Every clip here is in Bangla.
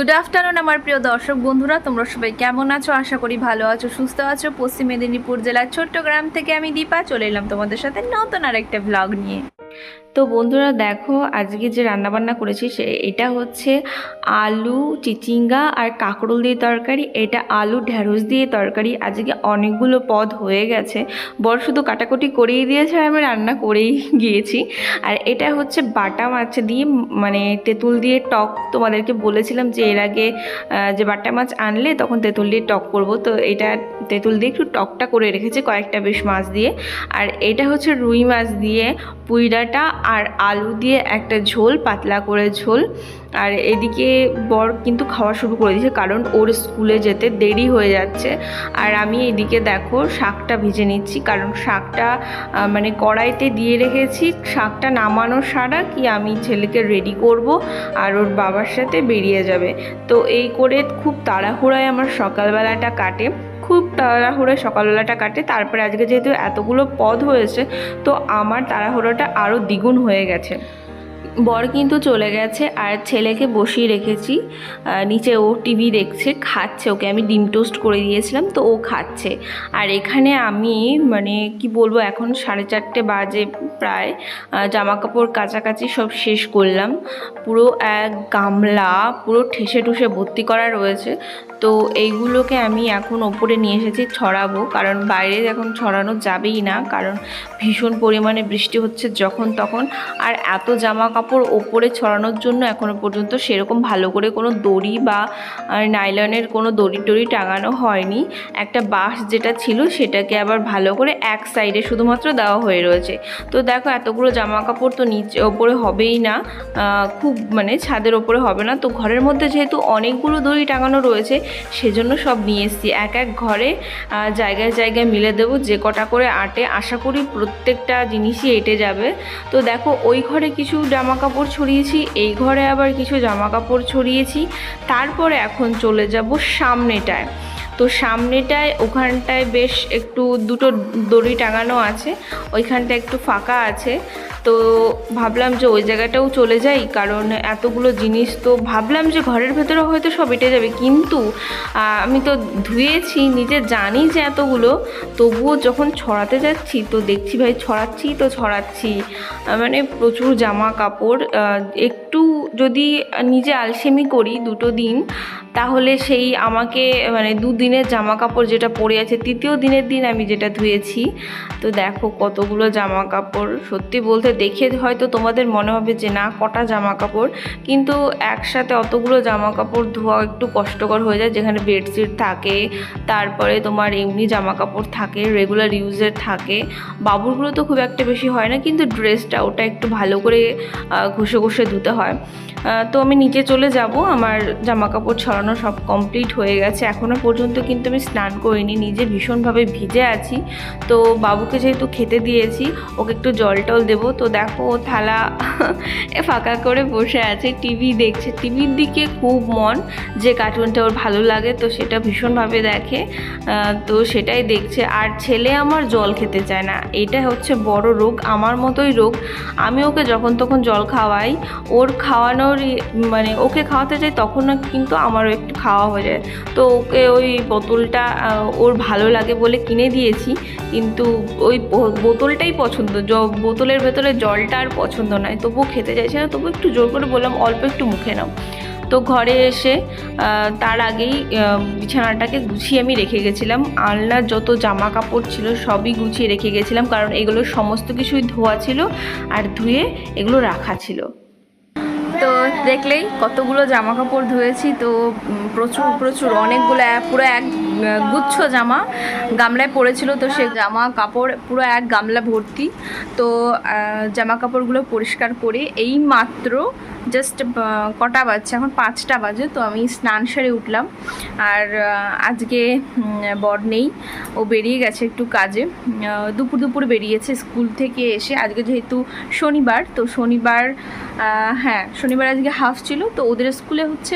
গুড আফটারনুন আমার প্রিয় দর্শক বন্ধুরা, তোমরা সবাই কেমন আছো? আশা করি ভালো আছো, সুস্থ আছো। পশ্চিম মেদিনীপুর জেলার ছোট্ট গ্রাম থেকে আমি দীপা, চলে এলাম তোমাদের সাথে নতুন আর একটা ভ্লগ নিয়ে। তো বন্ধুরা দেখো, আজকে যে রান্নাবান্না করেছি সে, এটা হচ্ছে আলু, চিচিঙ্গা আর কাঁকরোল দিয়ে তরকারি। এটা আলু ঢ্যাঁড়স দিয়ে তরকারি। আজকে অনেকগুলো পদ হয়ে গেছে। বড় শুধু কাটাকুটি করেই দিয়েছে আর আমি রান্না করেই গিয়েছি। আর এটা হচ্ছে বাটা মাছ দিয়ে মানে তেঁতুল দিয়ে টক। তোমাদেরকে বলেছিলাম যে এর আগে যে বাটা মাছ আনলে তখন তেঁতুল দিয়ে টক করব। তো এটা তেঁতুল দিয়ে একটু টকটা করে রেখেছি কয়েকটা বেশ মাছ দিয়ে। আর এটা হচ্ছে রুই মাছ দিয়ে পুইডাটা আর আলু দিয়ে একটা ঝোল, পাতলা করে ঝোল। আর এদিকে বর কিন্তু খাওয়া শুরু করে দিয়েছে, কারণ ওর স্কুলে যেতে দেরি হয়ে যাচ্ছে। আর আমি এদিকে দেখো, শাকটা ভেজে নিচ্ছি, কারণ শাকটা মানে কড়াইতে দিয়ে রেখেছি। শাকটা নামানোর সারা কি আমি ছেলেকে রেডি করব, আর ওর বাবার সাথে বেরিয়ে যাবে। তো এই করে খুব তাড়াহুড়ায় আমার সকালবেলাটা কাটে। খুব তাড়াহুড়ো সকালবেলাটা কাটে। তারপরে আজকে যেহেতু এতগুলো পদ হয়েছে, তো আমার তাড়াহুড়োটা আরও দ্বিগুণ হয়ে গেছে। বর কিন্তু চলে গেছে আর ছেলেকে বসিয়ে রেখেছি। নিচে ও টিভি দেখছে, খাচ্ছে। ওকে আমি ডিম টোস্ট করে দিয়েছিলাম, তো ও খাচ্ছে। আর এখানে আমি মানে কি বলব, এখন সাড়ে চারটে বাজে প্রায়। জামা কাপড় কাচাকাচি সব শেষ করলাম। পুরো এক গামলা, পুরো ঠেসে ঠুসে ভর্তি করা রয়েছে। তো এইগুলোকে আমি এখন ওপরে নিয়ে এসেছি ছড়াবো, কারণ বাইরে এখন ছড়ানো যাবেই না, কারণ ভীষণ পরিমাণে বৃষ্টি হচ্ছে যখন তখন। আর এত জামা কাপড় ওপরে ছড়ানোর জন্য এখনও পর্যন্ত সেরকম ভালো করে কোনো দড়ি বা নাইলনের কোনো দড়ি টড়ি টাঙানো হয়নি। একটা বাঁশ যেটা ছিল সেটাকে আবার ভালো করে এক সাইডে শুধুমাত্র দেওয়া হয়ে রয়েছে। তো দেখো এতগুলো জামা কাপড় তো নিচে ওপরে হবেই না খুব মানে ছাদের ওপরে হবে না। তো ঘরের মধ্যে যেহেতু অনেকগুলো দড়ি টাঙানো রয়েছে, সেজন্য সব নিয়ে এসেছি। এক এক ঘরে জায়গায় জায়গায় মিলে দেবো, যে কটা করে আটে। আশা করি প্রত্যেকটা জিনিসই এঁটে যাবে। তো দেখো ওই ঘরে কিছু জামা কাপড় ছড়িয়েছি এই ঘরে আবার কিছু জামা কাপড় ছড়িয়েছি। তারপরে এখন চলে যাব সামনেটায়। তো সামনেটায়, ওখানটায় বেশ একটু দুটো দড়ি টাঙানো আছে, ওইখানটা একটু ফাঁকা আছে। তো ভাবলাম যে ওই জায়গাটাও চলে যাই, কারণ এতগুলো জিনিস তো ভাবলাম যে ঘরের ভেতরে হয়তো সব এটে যাবে। কিন্তু আমি তো ধুয়েছি, নিজে জানি যে এতগুলো, তবুও যখন ছড়াতে যাচ্ছি, তো দেখছি ভাই ছড়াচ্ছি তো ছড়াচ্ছি। মানে প্রচুর জামা কাপড় একটু যদি নিজে আলসেমি করি দুটো দিন তাহলে সেই আমাকে মানে দুদিনের জামা কাপড় যেটা পরে আছে, তৃতীয় দিনের দিন আমি যেটা ধুয়েছি। তো দেখো কতগুলো জামা কাপড় সত্যি বলতে দেখে হয়তো তোমাদের মনে হবে যে না, কটা জামা কাপড় কিন্তু একসাথে অতগুলো জামা কাপড় ধোয়া একটু কষ্টকর হয়ে যায়, যেখানে বেডশিট থাকে, তারপরে তোমার এমনি জামা কাপড় থাকে রেগুলার ইউজের থাকে। বাবুরগুলো তো খুব একটা বেশি হয় না, কিন্তু ড্রেসটা ওটা একটু ভালো করে ঘষে ঘষে ধুতে হয়। তো আমি নিচে চলে যাব, আমার জামা কাপড় ছড়ানো সব কমপ্লিট হয়ে গেছে। এখনও পর্যন্ত কিন্তু আমি স্নান করিনি, নিজে ভীষণভাবে ভিজে আছি। তো বাবুকে যেহেতু খেতে দিয়েছি, ওকে একটু জল টল দেবো। তো দেখো ও থালা ফাঁকা করে বসে আছে, টিভি দেখছে। টিভির দিকে খুব মন যে কার্টুনটা ওর ভালো লাগে, তো সেটা ভীষণভাবে দেখে তো সেটাই দেখছে। আর ছেলে আমার জল খেতে চায় না এটা হচ্ছে বড় রোগ, আমার মতোই রোগ। আমি ওকে যখন তখন জল খাওয়াই, ওর খাওয়ানোর মানে ওকে খাওয়াতে যাই, তখন কিন্তু আমারও একটু খাওয়া হয়ে যায়। তো ওকে ওই বোতলটা ওর ভালো লাগে বলে কিনে দিয়েছি। কিন্তু ওই বোতলটাই পছন্দ। জ- বোতলের ভেতরে জলটা আর পছন্দ নয়। তবুও খেতে চাইছে না। তবু একটু জোর করে বললাম, অল্প একটু মুখে নাও। তো ঘরে এসে তার আগেই বিছানাটাকে গুছিয়ে আমি রেখে গেছিলাম। আলনার যত জামা কাপড় ছিল সবই গুছিয়ে রেখে গেছিলাম। কারণ এগুলো সমস্ত কিছুই ধোয়া ছিল আর ধুয়ে এগুলো রাখা ছিল। দেখলেই কতগুলো জামা কাপড় ধুয়েছি তো প্রচুর প্রচুর অনেকগুলো পুরো এক গুচ্ছ জামা, গামলায় পড়েছিল তো সে জামা কাপড় পুরো এক গামলা ভর্তি। তো জামা কাপড়গুলো পরিষ্কার করে এই মাত্র জাস্ট কটা বাজছে, এখন পাঁচটা বাজে, তো আমি স্নান সেরে উঠলাম। আর আজকে বর নেই, ও বেরিয়ে গেছে একটু কাজে। দুপুর দুপুর বেরিয়েছে স্কুল থেকে এসে, আজকে যেহেতু শনিবার, তো শনিবার হ্যাঁ শনিবার আজকে হাফ ছিল, তো ওদের স্কুলে হচ্ছে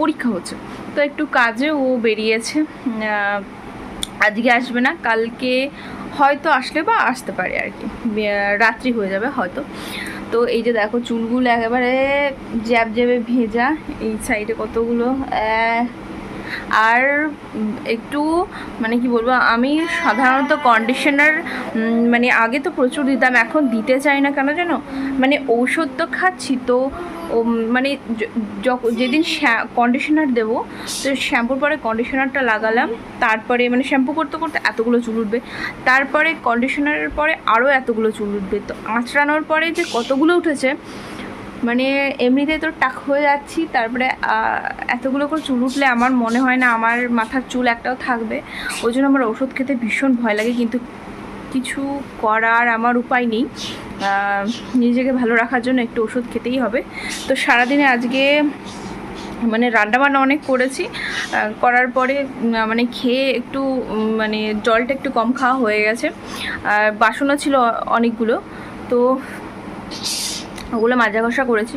পরীক্ষা হচ্ছে। তো একটু কাজে ও বেরিয়েছে। আজকে আসবে না, কালকে হয়তো আসলে বা আসতে পারে আর কি। রাত্রি হয়ে যাবে হয়তো। তো এই যে দেখো চুলগুলো একেবারে জ্যাব জ্যাবে ভেজা, এই সাইডে কতগুলো আর একটু মানে কি বলব, আমি সাধারণত কন্ডিশনার মানে আগে তো প্রচুর দিতাম, এখন দিতে চাই না কেন জানো? মানে ঔষধ তো খাচ্ছি, তো উম, মানে যেদিন কন্ডিশনার দেবো তো শ্যাম্পুর পরে কন্ডিশনারটা লাগালাম তারপরে মানে শ্যাম্পু করতে করতে এতগুলো চুল উঠবে তারপরে কন্ডিশনারের পরে আরও এতগুলো চুল উঠবে তো আঁচড়ানোর পরে যে কতগুলো উঠেছে মানে এমনিতে তো টাক হয়ে যাচ্ছি তারপরে এতগুলো করে চুল উঠলে আমার মনে হয় না আমার মাথার চুল একটাও থাকবে ওই জন্য আমার ওষুধ খেতে ভীষণ ভয় লাগে কিন্তু কিছু করার আমার উপায় নেই। নিজেকে ভালো রাখার জন্য একটু ওষুধ খেতেই হবে। তো সারাদিনে আজকে মানে রান্নাবান্না অনেক করেছি। করার পরে মানে খেয়ে একটু মানে জলটা একটু কম খাওয়া হয়ে গেছে। আর বাসনও ছিল অনেকগুলো। তো ওগুলো মাজা ঘষা করেছি।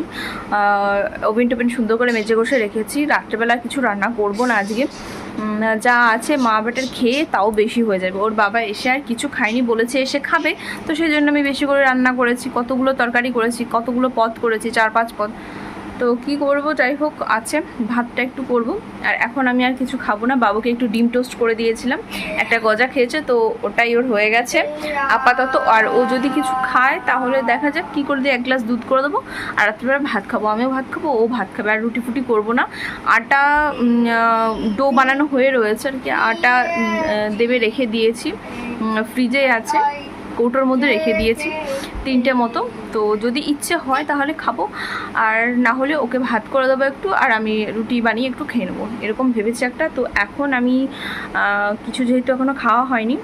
ওভেন টোভেন সুন্দর করে মেজে ঘষে রেখেছি। রাত্রেবেলা কিছু রান্না করব না আজকে। যা আছে মা বেটার খেয়ে তাও বেশি হয়ে যাবে। ওর বাবা এসে আর কিছু খায়নি, বলেছে এসে খাবে। তো সেই জন্য আমি বেশি করে রান্না করেছি, কতগুলো তরকারি করেছি, কতগুলো পদ করেছি, চার পাঁচ পদ। তো কি করব? যাই হোক, আছে, ভাতটা একটু করব। আর এখন আমি আর কিছু খাব না। বাবুকে একটু ডিম টোস্ট করে দিয়েছিলাম। একটা গজা খেয়েছে, তো ওটাই ওর হয়ে গেছে। আপাতত, আর ও যদি কিছু খায়, তাহলে দেখা যাক কী করে দিয়ে এক গ্লাস দুধ করে দেবো। আর রাত্রিবেলা ভাত খাব। আমিও ভাত খাব, ও ভাত খাবে। আর রুটি ফুটি করব না। আটা ডো বানানো হয়ে রয়েছে আর কি। আটা দেবে রেখে দিয়েছি। ফ্রিজে আছে। কৌটোর মধ্যে রেখে দিয়েছি, তিনটে মতো। তো যদি ইচ্ছে হয় তাহলে খাব। আর না হলে ওকে ভাত করে দেবো একটু, আর আমি রুটি বানিয়ে একটু খেয়ে নেব। এরকম ভেবেছি একটা। তো এখন আমি কিছু যেহেতু এখনও খাওয়া হয়নি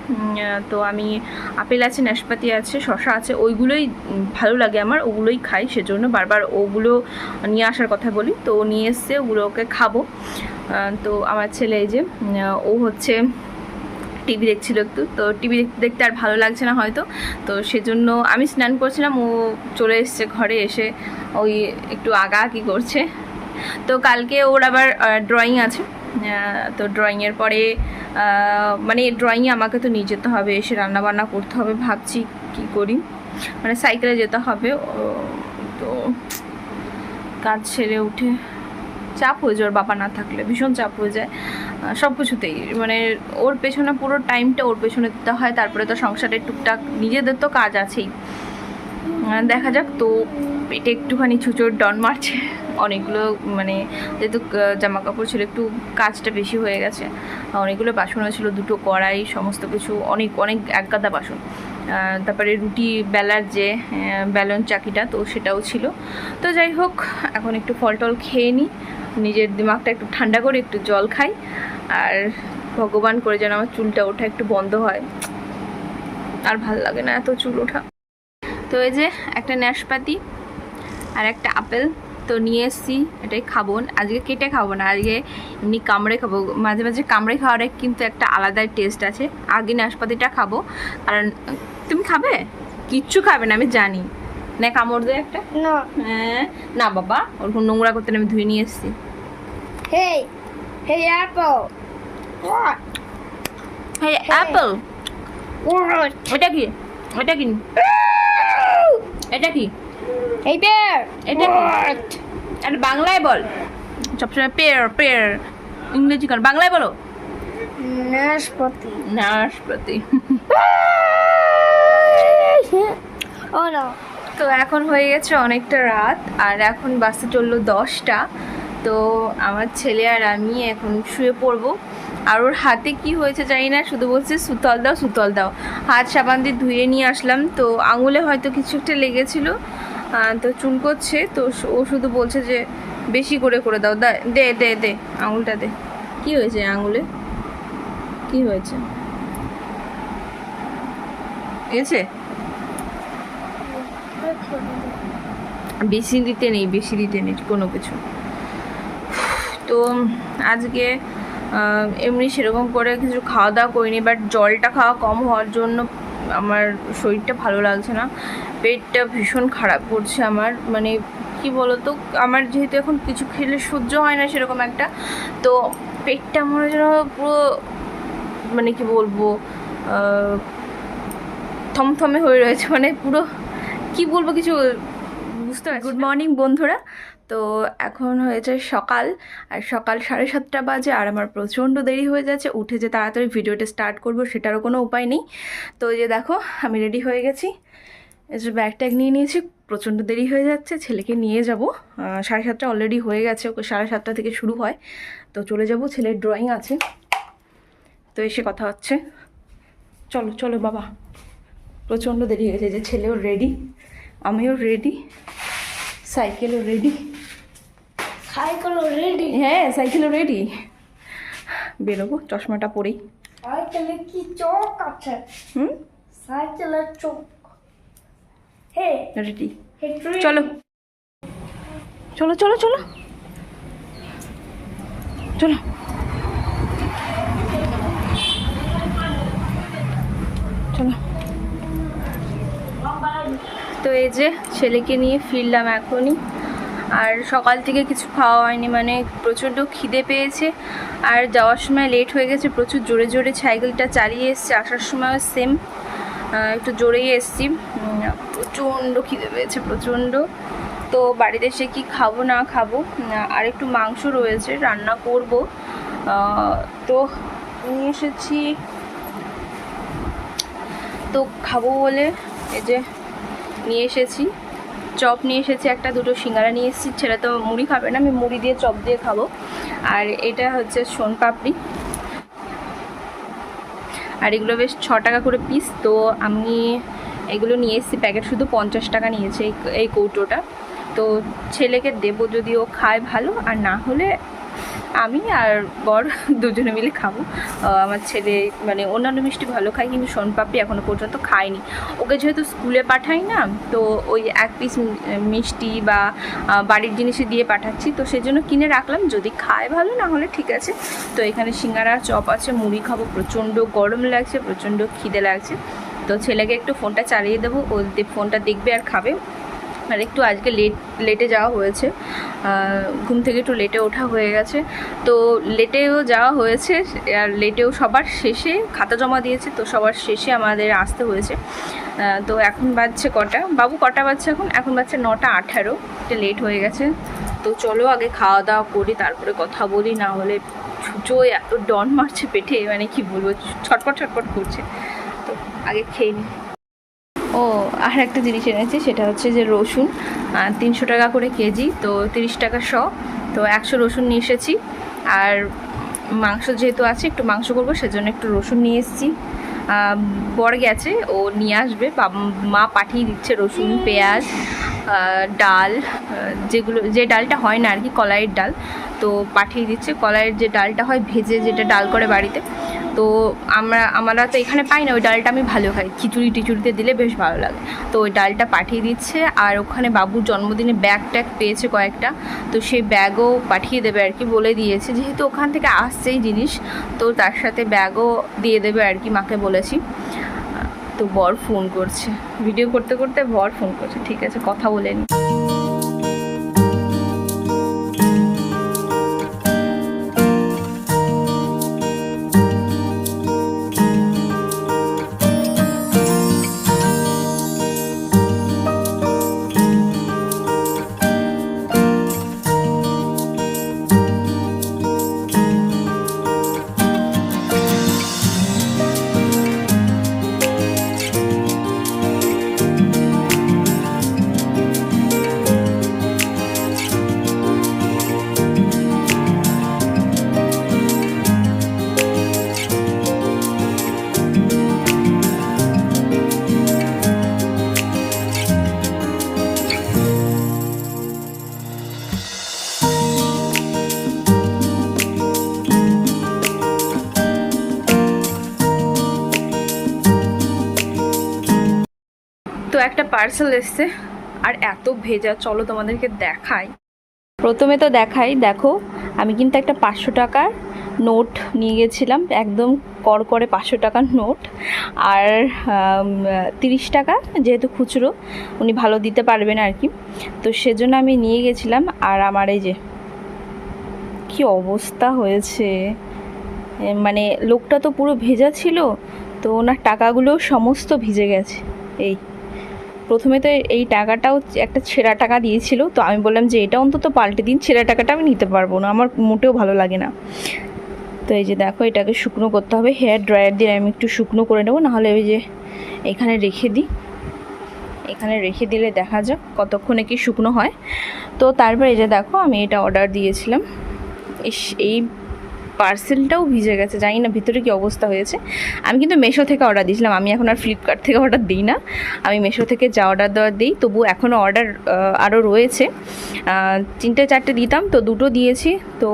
তো আমি আপেল আছে, নাশপাতি আছে শশা আছে, ওইগুলোই ভালো লাগে আমার, ওগুলোই খাই। সেজন্য বারবার ওগুলো নিয়ে আসার কথা বলি। তো নিয়ে এসছে ওগুলো ওকে খাব তো আমার ছেলে এই যে ও হচ্ছে টিভি দেখছিল একটু, তো টিভি দেখতে দেখতে আর ভালো লাগছে না হয়তো। তো সেজন্য আমি স্নান করছিলাম, ও চলে এসছে ঘরে এসে ওই একটু আগা কি করছে। তো কালকে ওর আবার ড্রয়িং আছে। তো ড্রয়িংয়ের পরে মানে ড্রয়িংয়ে আমাকে তো নিয়ে যেতে হবে, এসে রান্না বান্না করতে হবে, ভাবছি কি করি। মানে সাইকেলে যেতে হবে তো কাজ সেরে উঠে চাপ হয়ে যায়, ওর বাবা না থাকলে ভীষণ চাপ হয়ে যায়। সব কিছুতেই মানে ওর পেছনে পুরো টাইমটা ওর পেছনে দিতে হয়, তারপরে তো সংসারের টুকটাক নিজেদের তো কাজ আছেই। দেখা যাক, তো পেটে একটুখানি ছুচোর ডন মারছে। অনেকগুলো মানে যেহেতু জামা কাপড় ছিল, একটু কাজটা বেশি হয়ে গেছে। অনেকগুলো বাসনও ছিল, দুটো কড়াই, সমস্ত কিছু, অনেক অনেক এক গাদা বাসন। তারপরে রুটি বেলার যে ব্যালন চাকিটা, তো সেটাও ছিল। তো যাই হোক, এখন একটু ফল টল খেয়ে নিই নিজের দিমাগটা একটু ঠান্ডা করে একটু জল খাই, আর ভগবান করে যেন আমার চুলটা ওঠা একটু বন্ধ হয়। আর ভালো লাগে না এত চুল ওঠা। তো এই যে একটা নাশপাতি আর একটা আপেল, তো নিয়ে এসেছি, এটাই খাব। আজকে কেটে খাব না, আজকে এমনি কামড়ে খাব। মাঝে মাঝে কামড়ে খাওয়ার কিন্তু একটা আলাদাই টেস্ট আছে। আগে নাশপাতিটা খাব, কারণ তুমি খাবে? কিচ্ছু খাবে না, আমি জানি। না কামড় দে একটা No. হ্যাঁ না বাবা ওরকম নোংরা করতে না আমি ধুয়ে নিয়ে এসেছি. Hey, Apple. What? হ্যাঁ অ্যাপল? এটা কি এটা কি এটা কি Hey, Bear. এটা কি? আর বাংলায় বল সবসময় পেয়ার পেয়ার ইংরেজি কর বাংলায় বলো Nashpati. নাশপাতি oh no. তো এখন হয়ে গেছে অনেকটা রাত, আর এখন বাসে চলল দশটা। তো আমার ছেলে আর আমি এখন শুয়ে পড়ব। আর ওর হাতে কি হয়েছে জানি না, শুধু বলছে, সুতল দাও সুতল দাও। হাত সাবান দিয়ে ধুয়ে নিয়ে আসলাম। তো আঙুলে হয়তো কিছু একটা লেগেছিল তো চুল করছে। তো ও শুধু বলছে যে, বেশি করে করে দাও। দা- দে দে দে, আঙুলটা দে। কি হয়েছে আঙুলে? কি হয়েছে? গেছে? বেশি দিতে নেই, বেশি দিতে নেই, কোনো কিছু। তো আজকে এমনি সেরকম করে কিছু খাওয়া দাওয়া করিনি বাট জলটা খাওয়া কম হওয়ার জন্য আমার শরীরটা ভালো লাগছে না। পেটটা ভীষণ খারাপ করছে আমার মানে কি বলতো, আমার যেহেতু এখন কিছু খেলে সহ্য হয় না সেরকম একটা, তো পেটটা মনে যেন পুরো মানে কি বলব থমথমে হয়ে রয়েছে মানে পুরো কি বলব কিছু বুঝতে পারছি গুড মর্নিং বন্ধুরা। তো এখন হয়েছে সকাল আর সকাল সাড়ে সাতটা বাজে আর আমার প্রচণ্ড দেরি হয়ে যাচ্ছে। উঠে যে তাড়াতাড়ি ভিডিওটা স্টার্ট করব সেটারও কোনো উপায় নেই। তো যে দেখো আমি রেডি হয়ে গেছি। এই যে ব্যাগ ট্যাগ নিয়ে নিয়েছি প্রচণ্ড দেরি হয়ে যাচ্ছে ছেলেকে নিয়ে যাব। সাড়ে সাতটা অলরেডি হয়ে গেছে ওকে সাড়ে সাতটা থেকে শুরু হয়। তো চলে যাব ছেলের ড্রয়িং আছে। তো এসে কথা হচ্ছে। চলো চলো বাবা। প্রচণ্ড দেরি হয়ে গেছে যে ছেলেও রেডি আমিও রেডি সাইকেলও রেডি সাইকেলও রেডি হ্যাঁ সাইকেলও রেডি বেরোবো চশমাটা পরেই। সাইকেলে কি চোখ আছে? হুম? সাইকেলের চোখ হে রেডি চলো। চলো চলো চলো। চলো। এই যে ছেলেকে নিয়ে ফিরলাম এখনই। আর সকাল থেকে কিছু খাওয়া হয়নি মানে প্রচণ্ড খিদে পেয়েছে। আর যাওয়ার সময় লেট হয়ে গেছে, প্রচুর জোরে জোরে সাইকেলটা চালিয়ে এসছে, আসার সময়ও সেম একটু জোরেই এসছি। প্রচণ্ড খিদে পেয়েছে, প্রচণ্ড। তো বাড়িতে এসে কি খাব না খাব আর একটু মাংস রয়েছে, রান্না করব। তো নিয়ে এসেছি। তো খাব বলে, এই যে নিয়ে এসেছি। চপ নিয়ে এসেছি, একটা, দুটো সিঙ্গারা নিয়ে এসেছি। ছেলে তো মুড়ি খাবে না, আমি মুড়ি দিয়ে চপ দিয়ে খাব। আর এটা হচ্ছে সোন পাপড়ি। আর এগুলো বেশ ছ টাকা করে পিস তো আমি এগুলো নিয়ে এসেছি প্যাকেট শুধু পঞ্চাশ টাকা নিয়েছে এই এই কৌটোটা। তো ছেলেকে দেবো যদি ও খায় ভালো, আর না হলে আমি আর বর দুজনে মিলে খাব। আমার ছেলে মানে অন্যান্য মিষ্টি ভালো খায়, কিন্তু সোনপাপড়ি এখনও পর্যন্ত খায়নি। ওকে যেহেতু স্কুলে পাঠাই না, তো ওই এক পিস মিষ্টি বা বাড়ির জিনিসই দিয়ে পাঠাচ্ছি। তো সেজন্য কিনে রাখলাম, যদি খায় ভালো, না হলে ঠিক আছে। তো এখানে সিঙ্গারা, চপ আছে, মুড়ি খাব। প্রচণ্ড গরম লাগছে, প্রচণ্ড খিদে লাগছে। তো ছেলেকে একটু ফোনটা চালিয়ে দেবো, ও ফোনটা দেখবে আর খাবে। আর একটু আজকে লেট লেটে যাওয়া হয়েছে। ঘুম থেকে একটু লেটে ওঠা হয়ে গেছে। তো লেটেও যাওয়া হয়েছে, আর লেটেও সবার শেষে খাতা জমা দিয়েছে, তো সবার শেষে আমাদের আসতে হয়েছে। তো এখন বাজছে কটা? বাবু, কটা বাজছে এখন? এখন বাজছে নটা আঠারো লেট হয়ে গেছে। তো চলো আগে খাওয়া দাওয়া করি, তারপরে কথা বলি, না হলে ছুচো এত ডন মারছে পেটে মানে কি বলব, ছটপট ছটপট করছে। তো আগে খেয়ে নিই ও, আর একটা জিনিস এনেছি, সেটা হচ্ছে যে রসুন তিনশো টাকা করে কেজি, তো তিরিশ টাকা শ তো একশো রসুন নিয়ে এসেছি। আর মাংস যেহেতু আছে, একটু মাংস করব, সেজন্য একটু রসুন নিয়ে এসেছি। বর গেছে, ও নিয়ে আসবে মা পাঠিয়ে দিচ্ছে রসুন, পেঁয়াজ ডাল যেগুলো, যে ডালটা হয় না আর কি, কলাইয়ের ডাল, তো পাঠিয়ে দিচ্ছে। কলাইয়ের যে ডালটা হয়, ভেজে যেটা ডাল করে বাড়িতে তো আমরা আমরা তো এখানে পাই না, ওই ডালটা আমি ভালো খাই। খিচুড়ি টিচুড়িতে দিলে বেশ ভালো লাগে। তো ওই ডালটা পাঠিয়ে দিচ্ছে, আর ওখানে বাবুর জন্মদিনে ব্যাগ ট্যাগ পেয়েছে কয়েকটা। তো সেই ব্যাগও পাঠিয়ে দেবে আর কি বলে দিয়েছে। যেহেতু ওখান থেকে আসছেই জিনিস, তো তার সাথে ব্যাগও দিয়ে দেবে আর কি মাকে বলেছি। তো বর ফোন করছে। ভিডিও করতে করতে বর ফোন করছে। ঠিক আছে, কথা বলে নি। একটা পার্সেল এসছে, আর এত ভেজা, চলো তোমাদেরকে দেখাই। প্রথমে তো দেখাই, দেখো, আমি কিন্তু একটা পাঁচশো টাকার নোট নিয়ে গেছিলাম, একদম করকরে পাঁচশো টাকার নোট আর তিরিশ টাকা, যেহেতু খুচরো, উনি ভালো দিতে পারবেন আর কি। তো সেজন্য আমি নিয়ে গেছিলাম, আর আমার এই যে, কি অবস্থা হয়েছে? মানে লোকটা তো পুরো ভেজা ছিল, তো ওনার টাকাগুলো সমস্ত ভিজে গেছে, এই। প্রথমে তো এই টাকাটাও একটা ছেঁড়া টাকা দিয়েছিল, তো আমি বললাম যে এটা অন্তত পাল্টে দিন, ছেঁড়া টাকাটা আমি নিতে পারব না, আমার মোটেও ভালো লাগে না। তো এই যে দেখো, এটাকে শুকনো করতে হবে, হেয়ার ড্রায়ার দিয়ে আমি একটু শুকনো করে নেব, নাহলে ওই যে এখানে রেখে দিই। এখানে রেখে দিলে দেখা যাক কতক্ষণে কি শুকনো হয়। তো তারপর এই যে দেখো, আমি এটা অর্ডার দিয়েছিলাম। এই পার্সেলটাও ভিজে গেছে, জানি না ভিতরে কি অবস্থা হয়েছে। আমি কিন্তু মেশো থেকে অর্ডার দিয়েছিলাম, আমি এখন আর ফ্লিপকার্ট থেকে অর্ডার দিই না। আমি মেশো থেকে যা অর্ডার দেওয়ার দিই, তবু এখনও অর্ডার আরও রয়েছে। তিনটে চারটে দিতাম, তো দুটো দিয়েছি, তো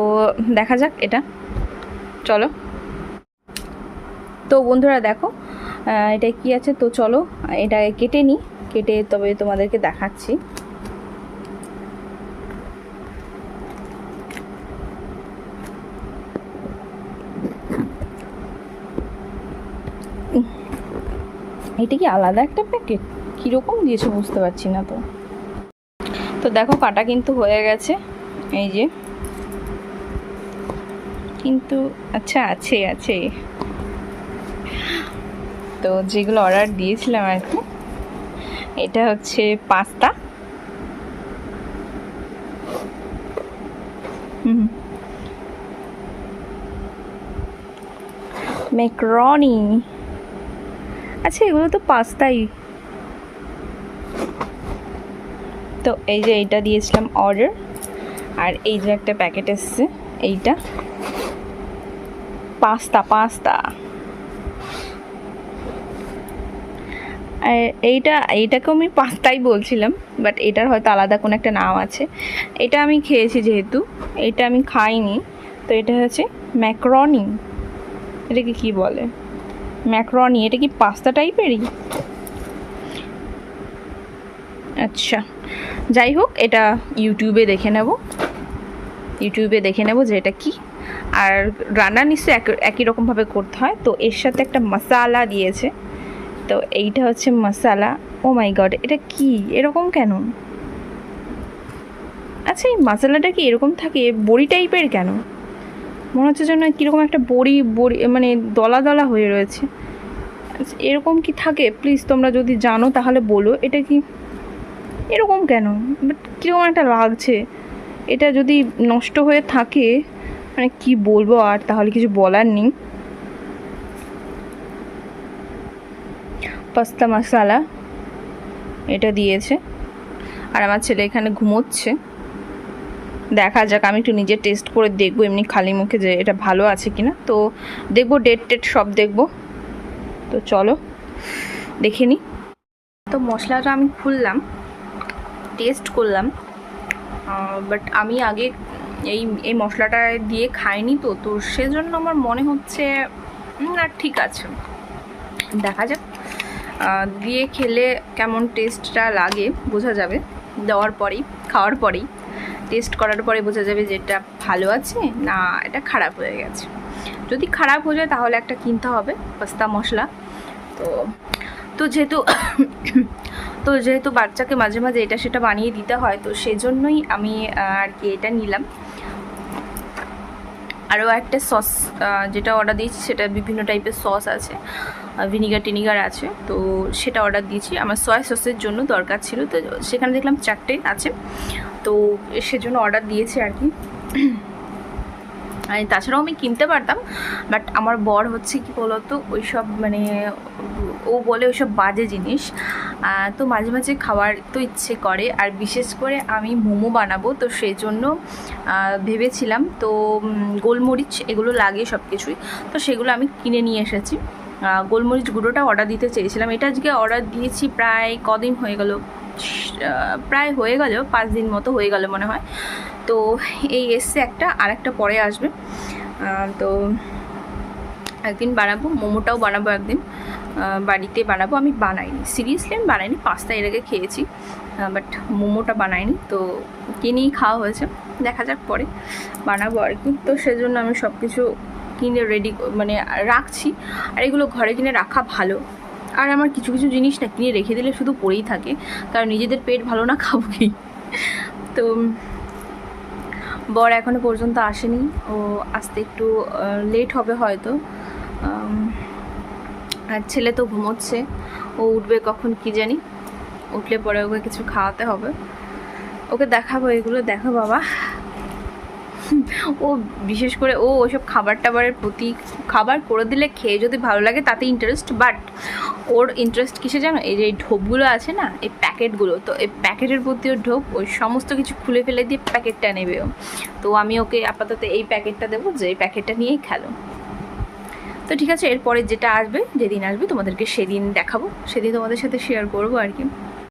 দেখা যাক এটা। চলো। তো বন্ধুরা দেখো এটা কি আছে? তো চলো, এটা কেটে নিই, কেটে তবে তোমাদেরকে দেখাচ্ছি। এটা কি আলাদা একটা প্যাকেট কীরকম দিয়েছে বুঝতে পারছি না তো। তো দেখো, কাটা কিন্তু হয়ে গেছে। এই যে। কিন্তু আচ্ছা আছে আছে। তো যেগুলো অর্ডার দিয়েছিলাম আর কি, এটা হচ্ছে পাস্তা। হুম। ম্যাক্রনি আচ্ছা এগুলো তো পাস্তাই। তো এই যে এইটা দিয়েছিলাম অর্ডার আর এই যে একটা প্যাকেট এসছে, এইটা। Pasta pasta. আর এইটা, এইটাকেও আমি পাস্তাই বলছিলাম বাট এটার হয়তো আলাদা কোনো একটা নাম আছে। এটা আমি খেয়েছি যেহেতু, এটা আমি খাইনি, তো এটা হচ্ছে ম্যাক্রনি এটাকে কি বলে? ম্যাক্রনি, এটা কি পাস্তা টাইপেরই? আচ্ছা যাই হোক, এটা ইউটিউবে দেখে নেব। ইউটিউবে দেখে নেব যে এটা কি। আর রান্না নিশ্চয়ই এক, একই রকমভাবে করতে হয়। তো এর সাথে একটা মশালা দিয়েছে। তো এইটা হচ্ছে মশালা। ও মাই গড এটা কি? এরকম কেন? আচ্ছা এই মশালাটা কি এরকম থাকে? বড়ি টাইপের কেন? মনে হচ্ছে যেন কীরকম একটা বড়ি বড়ি মানে দলা দলা হয়ে রয়েছে। এরকম কি থাকে? প্লিজ তোমরা যদি জানো তাহলে বলো। এটা কি এরকম কেন? বাট কীরকম একটা লাগছে? এটা যদি নষ্ট হয়ে থাকে মানে কি বলব আর তাহলে কিছু বলার নেই। পাস্তা মশালা এটা দিয়েছে। আর আমার ছেলে এখানে ঘুমোচ্ছে। দেখা যাক, আমি একটু নিজে টেস্ট করে দেখব। এমনি খালি মুখে যে এটা ভালো আছে কি না তো দেখব ডেট টেট সব দেখব। তো চলো, দেখে নিই তো মশলাটা আমি খুললাম টেস্ট করলাম বাট আমি আগে এই এই মশলাটা দিয়ে খাইনি তো তো সেজন্য আমার মনে হচ্ছে না, ঠিক আছে। দেখা যাক দিয়ে খেলে কেমন টেস্টটা লাগে, বোঝা যাবে। দেওয়ার পরেই, খাওয়ার পরেই টেস্ট করার পরে বোঝা যাবে যে এটা ভালো আছে না এটা খারাপ হয়ে গেছে। যদি খারাপ হয়ে যায় তাহলে একটা কিনতে হবে, পাস্তা, মশলা। তো তো যেহেতু তো যেহেতু বাচ্চাকে মাঝে মাঝে এটা সেটা বানিয়ে দিতে হয়, তো সেজন্যই আমি আর কি এটা নিলাম। আরও একটা সস যেটা অর্ডার দিয়েছি, সেটা বিভিন্ন টাইপের সস আছে ভিনিগার টিনিগার আছে, তো সেটা অর্ডার দিয়েছি। আমার সয়া সসের জন্য দরকার ছিল, তো সেখানে দেখলাম চারটে আছে, তো সেজন্য অর্ডার দিয়েছি আর কি। আর তাছাড়াও আমি কিনতে পারতাম বাট আমার বর হচ্ছে কি বলতো, ওইসব মানে ও বলে ওইসব বাজে জিনিস। তো মাঝে মাঝে খাওয়ার তো ইচ্ছে করে, আর বিশেষ করে আমি মোমো বানাবো, তো সেই জন্য ভেবেছিলাম, তো গোলমরিচ এগুলো লাগে সব কিছুই তো সেগুলো আমি কিনে নিয়ে এসেছি। গোলমরিচ গুঁড়োটা অর্ডার দিতে চেয়েছিলাম। এটা আজকে অর্ডার দিয়েছি প্রায় কদিন হয়ে গেল প্রায় হয়ে গেল, পাঁচ দিন মতো হয়ে গেল মনে হয়। তো এই এসছে একটা আর একটা পরে আসবে। তো একদিন বানাবো, মোমোটাও বানাবো একদিন। বাড়িতে বানাবো, আমি বানাইনি। সিরিয়াসলি আমি বানাইনি পাস্তা এর আগে খেয়েছি বাট মোমোটা বানাইনি। তো কিনেই খাওয়া হয়েছে, দেখা যাক পরে বানাবো আর কি। তো সেজন্য আমি সব কিছু কিনে রেডি মানে রাখছি। আর এগুলো ঘরে কিনে রাখা ভালো। আর আমার কিছু কিছু জিনিস না কিনে রেখে দিলে শুধু পড়েই থাকে, কারণ নিজেদের পেট ভালো না, খাব কি? তো বর এখনও পর্যন্ত আসেনি। ও আসতে একটু লেট হবে হয়তো। আর ছেলে তো ঘুমোচ্ছে। ও উঠবে কখন কি জানি। উঠলে পরে ওকে কিছু খাওয়াতে হবে। ওকে দেখাবো এগুলো। দেখো বাবা। ও বিশেষ করে ও ওইসব খাবার টাবারের প্রতি, খাবার করে দিলে খেয়ে যদি ভালো লাগে তাতে ইন্টারেস্ট বাট ওর ইন্টারেস্ট কিসে জানো? এই যে এই ঢোপগুলো আছে না, এই প্যাকেটগুলো, তো এই প্যাকেটের প্রতি ওর ঢোপ, ওই সমস্ত কিছু খুলে ফেলে দিয়ে প্যাকেটটা নেবে ও। তো আমি ওকে আপাতত এই প্যাকেটটা দেবো, যে এই প্যাকেটটা নিয়েই খেলো। তো ঠিক আছে, এরপরে যেটা আসবে, যেদিন আসবে তোমাদেরকে সেদিন দেখাবো, সেদিন তোমাদের সাথে শেয়ার করব আর কি।